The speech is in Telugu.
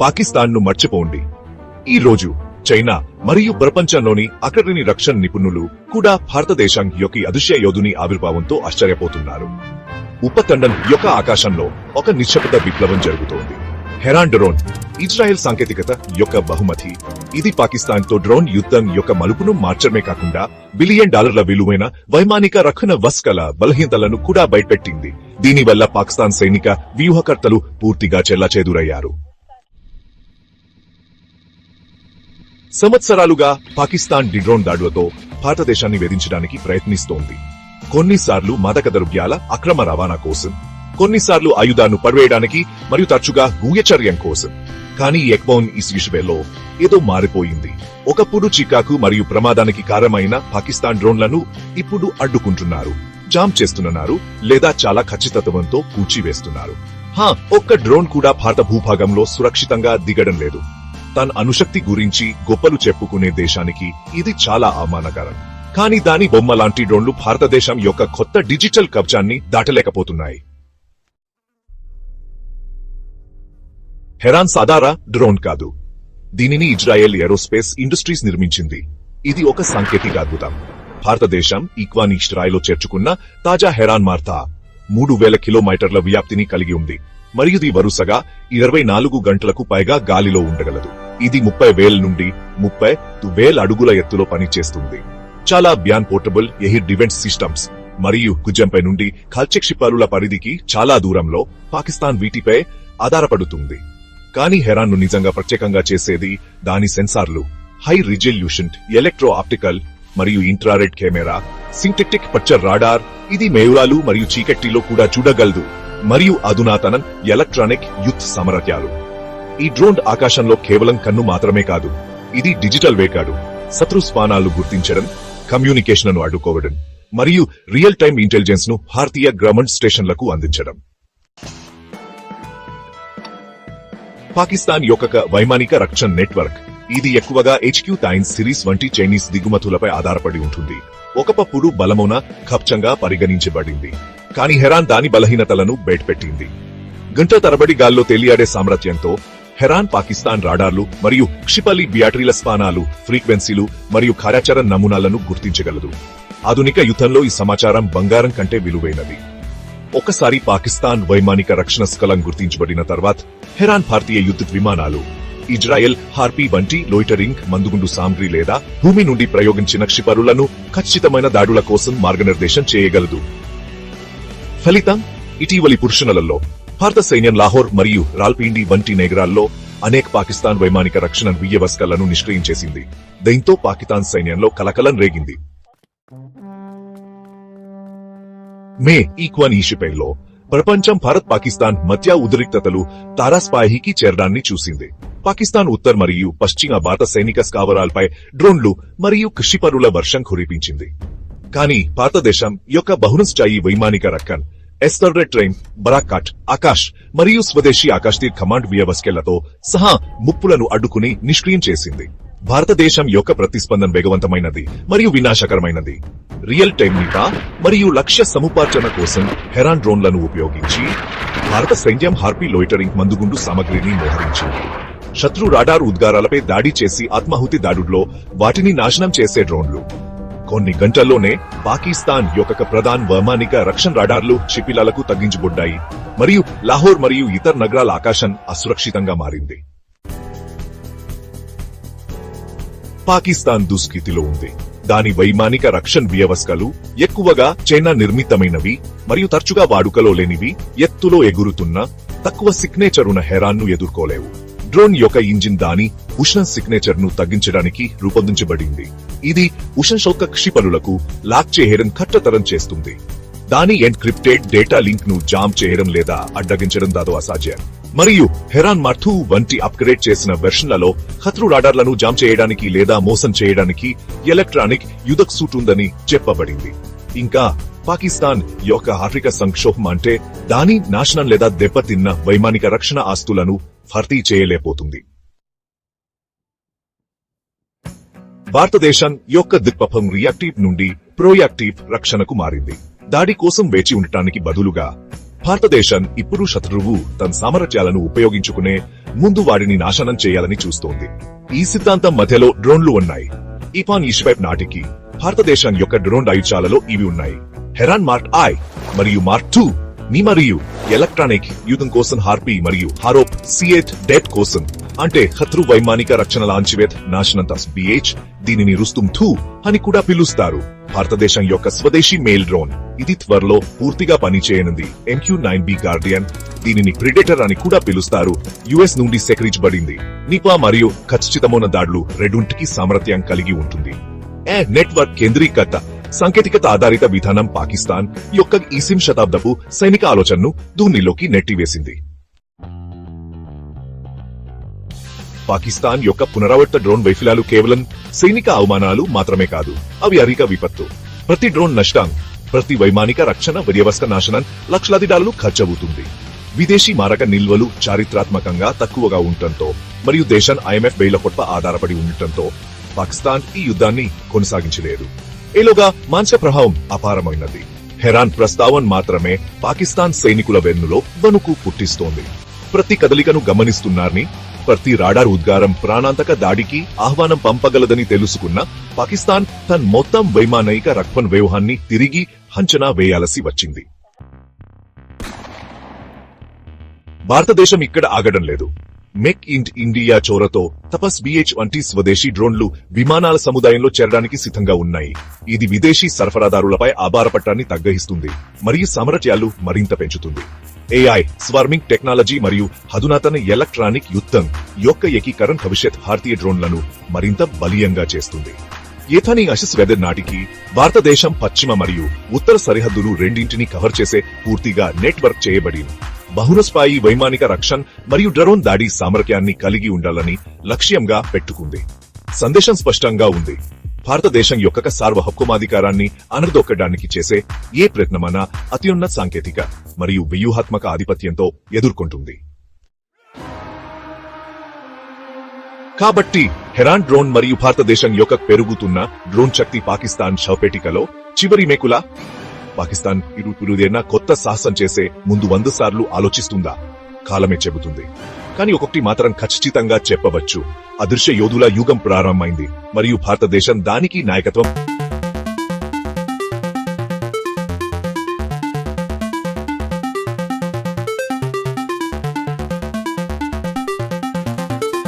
పాకిస్తాన్ను మర్చిపోండి. ఈ రోజు చైనా మరియు ప్రపంచంలోని అక్కడిని రక్షణ నిపుణులు కూడా భారతదేశం యొక్క అదృశ్య యోధుని ఆవిర్భావంతో ఆశ్చర్యపోతున్నారు. ఉపతండం యొక్క ఆకాశంలో ఒక నిశ్శబ్ద విప్లవం జరుగుతోంది. హెరాన్ డ్రోన్ ఇజ్రాయెల్ సాంకేతికత యొక్క బహుమతి. ఇది పాకిస్తాన్తో డ్రోన్ యుద్ధం యొక్క మలుపును మార్చడమే కాకుండా బిలియన్ డాలర్ల విలువైన వైమానిక రక్షణ వస్కల బలహీనతలను కూడా బయటపెట్టింది. దీనివల్ల పాకిస్తాన్ సైనిక వ్యూహకర్తలు పూర్తిగా చెల్లాచెదురయ్యారు. సంవత్సరాలుగా పాకిస్తాన్ డిడ్రోన్ దాడులతో భారతదేశాన్ని వేధించడానికి ప్రయత్నిస్తోంది. కొన్నిసార్లు మాదక ద్రవ్యాల అక్రమ రవాణా కోసం కొన్నిసార్లు ఆయుధాన్ని పడవేయడానికి మరియు తరచుగా గూయచర్యం కోసం. కానీ ఎక్బౌన్ ఇస్విషవేలో ఏదో మారిపోయింది. ఒకప్పుడు చికాకు మరియు ప్రమాదానికి కారణమైన పాకిస్తాన్ డ్రోన్లను ఇప్పుడు అడ్డుకుంటున్నారు. జామ్ చేస్తున్నారు లేదా చాలా ఖచ్చితత్వంతో కూర్చివేస్తున్నారు హా ఒక్క డ్రోన్ కూడా భారత భూభాగంలో సురక్షితంగా దిగడం లేదు. తన అనుశక్తి గురించి గొప్పలు చెప్పుకునే దేశానికి ఇది చాలా అవమానకరం. కానీ దాని బొమ్మ లాంటి డ్రోన్లు భారతదేశం యొక్క కొత్త డిజిటల్ కబ్జాన్ని దాటలేకపోతున్నాయి. హెరాన్ సాదారా డ్రోన్ కాదు. దీనిని ఇజ్రాయెల్ ఏరోస్పేస్ ఇండస్ట్రీస్ నిర్మించింది. ఇది ఒక సాంకేతిక అద్భుతం. భారతదేశం ఈక్వాని ఇస్రాయల్లో చేర్చుకున్న తాజా హెరాన్ మార్తా మూడు వేల కిలోమీటర్ల వ్యాప్తిని కలిగి ఉంది. మరియు ఇది వరుసగా ఇరవై నాలుగు గంటలకు పైగా గాలిలో ఉండగలదు. ఇది ముప్పై వేల నుండి ముప్పై వేల అడుగుల ఎత్తులో పనిచేస్తుంది. చాలా man portable air defence systems మరియు కుజంపై నుండి కాల్చె పరిధికి చాలా దూరంలో పాకిస్తాన్ వీటిపై ఆధారపడుతుంది. కానీ హెరాన్ను నిజంగా ప్రత్యేకంగా చేసేది దాని సెన్సార్లు హై రిజల్యూషన్ ఎలక్ట్రో ఆప్టికల్ మరియు infrared camera synthetic aperture radar ఇది మేయురాలు మరియు చీకటిలో కూడా చూడగలదు మరియు అధునాతన ఎలక్ట్రానిక్ యుత్ సామర్థ్యాలు. ఈ డ్రోన్ ఆకాశంలో కేవలం కన్ను మాత్రమే కాదు ఇది డిజిటల్ వేకాడు శత్రు స్పానాలు గుర్తించడం కమ్యూనికేషన్ను అడ్డుకోవడం మరియు రియల్ టైమ్ ఇంటెలిజెన్స్ను భారతీయ గ్రామండ్ స్టేషన్లకు అందించడం. పాకిస్తాన్ యొక్క వైమానిక రక్షణ నెట్వర్క్ ఇది ఎక్కువగా హెచ్క్యూ టైన్ సిరీస్ వంటి చైనీస్ దిగుమతులపై ఆధారపడి ఉంటుంది. ఒకపప్పుడు బలమున ఖప్చంగా పరిగణించబడింది. కానీ హెరాన్ దాని బలహీనతలను బయటపెట్టింది గంట తరబడి గాల్లో తేలియాడే సామర్థ్యంతో హెరాన్ పాకిస్తాన్ రాడార్లు మరియు క్షిపలి బ్యాటరీల స్థానాలు ఫ్రీక్వెన్సీలు మరియు కార్యాచరణ నమూనాలను గుర్తించగలదు. ఆధునిక యుద్ధంలో ఈ సమాచారం బంగారం కంటే విలువైనది. ఒకసారి పాకిస్తాన్ వైమానిక రక్షణ స్కలం గుర్తించబడిన తర్వాత హెరాన్ భారతీయ యుద్ధ విమానాలు ఇజ్రాయెల్ హార్పీ వంటి లోయిటరింగ్ మందుగుండు సామ్గ్రి లేదా భూమి నుండి ప్రయోగించిన క్షిపరులను ఖచ్చితమైన దాడుల కోసం మార్గనిర్దేశం చేయగలదు. ఫలితం ఇటీవలి పురుషులలో భారత సైన్యం లాహోర్ మరియు రాల్పిండి వంటి నగరాల్లో అనేక పాకిస్తాన్ వైమానిక రక్షణ వ్యవస్థలను నిష్క్రయించేసింది దీంతో పాకిస్తాన్ సైన్యంలో కలకలం రేగింది. మే ఈక్వన్ ఈషిపైలో ప్రపంచం భారత్ పాకిస్తాన్ మధ్య ఉద్రిక్తతలు తారాస్పాయికి చేరడాన్ని చూసింది. పాకిస్తాన్ ఉత్తర్ మరియు పశ్చిమ భారత సైనిక స్కావరాలపై డ్రోన్లు మరియు కృషిపరుల వర్షం కురిపించింది. కానీ భారతదేశం యొక్క బహుళస్థాయి వైమానిక రక్కన్ ఎస్టర్రెడ్ ట్రైన్ బరాకాట్ ఆకాష్ మరియు స్వదేశీ ఆకాశ్ తీర్ కమాండ్ వ్యవస్థలతో సహా ముప్పులను అడ్డుకుని నిష్క్రియం చేసింది. భారతదేశం యొక్క ప్రతిస్పందన వేగవంతమైనది మరియు వినాశకరమైనది. రియల్ టైమ్ నిఘా మరియు లక్ష్య సముపార్జన కోసం హెరాన్ డ్రోన్లను ఉపయోగించి భారత సైన్యం హార్పీ లోయిటరింగ్ మందుగుండు సామగ్రిని మోహరించింది. శత్రు రాడార్ ఉద్గారాలపై దాడి చేసి ఆత్మాహుతి దాడుల్లో వాటిని నాశనం చేసే డ్రోన్లు. కొన్ని గంటల్లోనే పాకిస్తాన్ యొక్క ప్రధాన వైమానిక రక్షణ రాడార్లు క్షిపిలాలకు తగ్గించబడ్డాయి. మరియు లాహోర్ మరియు ఇతర నగరాల ఆకాశం అసురక్షితంగా మారింది. పాకిస్తాన్ దుస్థితిలో ఉంది. దాని వైమానిక రక్షణ వ్యవస్థలు ఎక్కువగా చైనా నిర్మితమైనవి మరియు తరచుగా వాడుకలో లేనివి ఎత్తులో ఎగురుతున్న తక్కువ సిగ్నేచర్ ఉన్న హెరాన్ను ఎదుర్కోలేవు. డ్రోన్ యొక్క ఇంజిన్ దాని ఉష్ణ సిగ్నేచర్ను తగ్గించడానికి రూపొందించబడింది. ఇది ఉష్ణశోక క్షిపణులకు లాక్ చేయడం కట్టతరం చేస్తుంది. దాని ఎన్క్రిప్టెడ్ డేటా లింక్ను జామ్ చేయడం లేదా అడ్డగించడం దాదో అసాధ్యం. మరియు హెరాన్ మర్థు వంటి అప్గ్రేడ్ చేసిన వెర్షన్లలో ఖత్రు రాడార్లను జామ్ చేయడానికి లేదా మోసం చేయడానికి ఎలక్ట్రానిక్ యుధక్ సూట్ ఉందని చెప్పబడింది. ఇంకా పాకిస్తాన్ యొక్క ఆర్థిక సంక్షోభం అంటే దాని నాశనం లేదా దెబ్బతిన్న వైమానిక రక్షణ ఆస్తులను భర్తీ చేయలేకపోతుంది. భారతదేశం యొక్క దిక్పథం రియాక్టివ్ నుండి ప్రోయాక్టివ్ రక్షణకు మారింది. దాడి కోసం వేచి ఉండటానికి బదులుగా భారతదేశం ఇప్పుడు శత్రువు తన సామర్థ్యాలను ఉపయోగించుకునే ముందు వాడిని నాశనం చేయాలని చూస్తోంది. ఈ సిద్ధాంతం మధ్యలో డ్రోన్లు ఉన్నాయి. ఇపాన్ ఇష్వైప్ నాటికి భారతదేశం యొక్క డ్రోన్ ఆయుధాలలో ఇవి ఉన్నాయి. హెరాన్ మార్క్ ఐ మరియు మార్క్ టూ. ని మరియు ఎలక్ట్రానిక్ యుద్ధం కోసం హార్పీ మరియు హారోప్ సిఎట్ డెట్ కోసం. అంటే హత్రు వైమానిక రక్షణ లాంచివేత్ నాశనంతస్ బిహెచ్ దీనిని రుస్తుం థూ అని కూడా పిలుస్తారు. భారతదేశం యొక్క స్వదేశీ మెయిల్ డ్రోన్. ఇది త్వరలో పూర్తిగా పనిచేయనుంది. ఎంక్యూ నైన్ బి గార్డియన్ దీనిని ప్రిడేటర్ అని కూడా పిలుస్తారు. యుఎస్ నుండి సేకరించబడింది. నిపా మరియు ఖచ్చితమైన దాడులు రెండుంటికి సామర్థ్యం కలిగి ఉంటుంది. ఏ నెట్వర్క్ కేంద్రీకృత. సాంకేతికత ఆధారిత విధానం పాకిస్తాన్ యొక్క ఈసిం శతాబ్దపు సైనిక ఆలోచనను దూనిలోకి నెట్టివేసింది. పాకిస్తాన్ యొక్క పునరావృత డ్రోన్ వైఫల్యాలు కేవలం సైనిక అవమానాలు మాత్రమే కాదు అవి అరిక విపత్తు. ప్రతి డ్రోన్ నష్టం ప్రతి వైమానిక రక్షణ వ్యవస్థ నాశనం లక్షలాది డాలర్లు ఖర్చవుతుంది. విదేశీ మారక నిల్వలు చారిత్రాత్మకంగా తక్కువగా ఉండటంతో మరియు దేశం ఐఎంఎఫ్ బెయిల కొట్ప ఆధారపడి ఉండటంతో పాకిస్తాన్ ఈ యుద్ధాన్ని కొనసాగించలేదు. ఏలోగా మంచ ప్రభావం అపారమైనది. హెరాన్ ప్రస్తావన్ మాత్రమే పాకిస్తాన్ సైనికుల వెన్నులో వణుకు పుట్టిస్తోంది. ప్రతి కదలికను గమనిస్తున్నారని ప్రతి రాడార్ ఉద్గారం ప్రాణాంతక దాడికి ఆహ్వానం పంపగలదని తెలుసుకున్న పాకిస్తాన్ తన మొత్తం వైమానైక రక్వన్ వ్యూహాన్ని తిరిగి అంచనా వేయాల్సి వచ్చింది. భారతదేశం ఇక్కడ ఆగడం లేదు. మెక్ ఇన్ ఇండియా చోరతో తపస్ బిహెచ్ వంటి స్వదేశీ డ్రోన్లు విమానాల సముదాయంలో చేరడానికి సిద్ధంగా ఉన్నాయి. ఇది విదేశీ సరఫరాదారులపై ఆభారపట్టాన్ని తగ్గహిస్తుంది మరియు సామర్థ్యాలు మరింత పెంచుతుంది. ఏఐ స్వార్మింగ్ టెక్నాలజీ మరియు అధునాతన ఎలక్ట్రానిక్ యుద్ధం యొక్క ఏకీకరణ భవిష్యత్ భారతీయ డ్రోన్లను మరింత బలీయంగా చేస్తుంది. ఏథాని అశిస్ వెదర్ నాటికి భారతదేశం పశ్చిమ మరియు ఉత్తర సరిహద్దులు రెండింటిని కవర్ చేసే పూర్తిగా నెట్వర్క్ చేయబడింది. బహుళస్థాయి వైమానిక రక్షణ మరియు డ్రోన్ దాడి సామర్థ్యాన్ని కలిగి ఉండాలని లక్ష్యంగా పెట్టుకుంది. సందేశం స్పష్టంగా ఉంది. భారతదేశం యొక్క సార్వహక్కుమాధికారాన్ని అనర్దొక్కడానికి చేసే ఏ ప్రయత్నమన్నా అత్యున్నత సాంకేతిక మరియు వ్యూహాత్మక ఆధిపత్యంతో ఎదుర్కొంటుంది. కాబట్టి హెరాన్ డ్రోన్ మరియు భారతదేశం యొక్క పెరుగుతున్న డ్రోన్ శక్తి పాకిస్తాన్ శవపేటికలో చివరి మేకుల? పాకిస్తాన్ ఇరుపురుదేనా కొత్త సాహసం చేసే ముందు వంద సార్లు ఆలోచిస్తుందా? కాలమే చెబుతుంది. కానీ ఒకటి మాత్రం ఖచ్చితంగా చెప్పవచ్చు. అదృశ్య యోధుల యుగం ప్రారంభమైంది. మరియు భారతదేశం దానికి నాయకత్వం